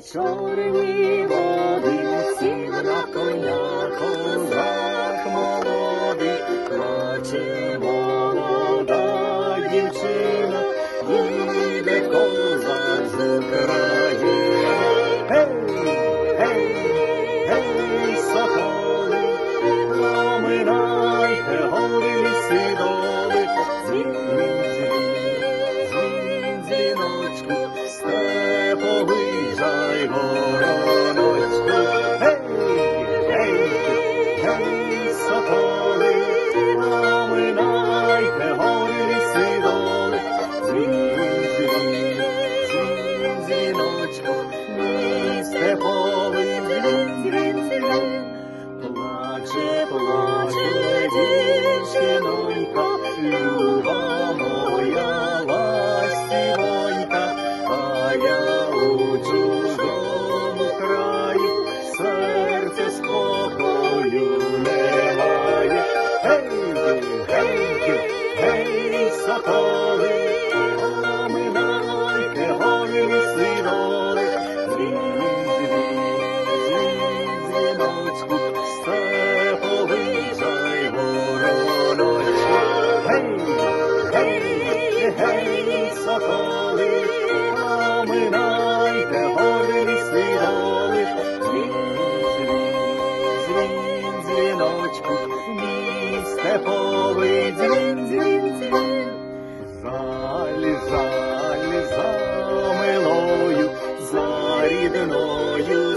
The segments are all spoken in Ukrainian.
sobre mi voz. Коня козак молодий, молода дівчина, їде козак з України. Гей, гей, гей, соколи, проминайте гори ліси Дзвін, дзвін, дзвіночку, степовий жай вороночку. Плаче, плаче, дівчинонька, люба степовий дзвін, дзвін, дзвін. Залі, залі, за милою, за рідною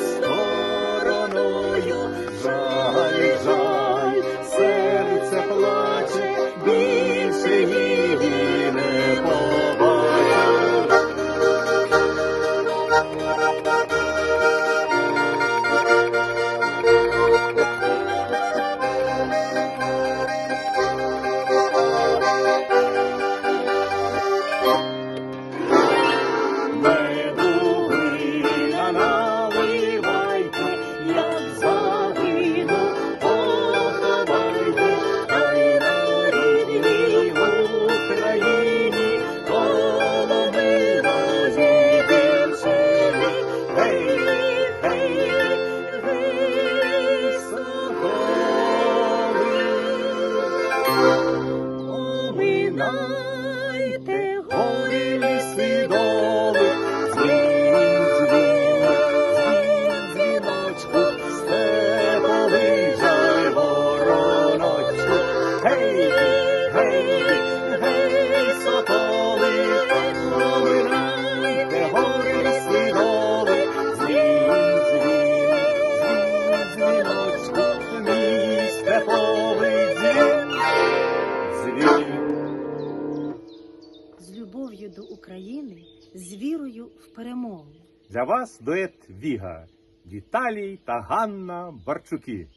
Оминайте Гори ліси доли, дзвін, дзвін, дзвін, дзвіночку, степовий жай вороночку. Гей, гей, до України, з вірою в перемогу. Для вас дует Віга Віталій та Ганна Барчуки.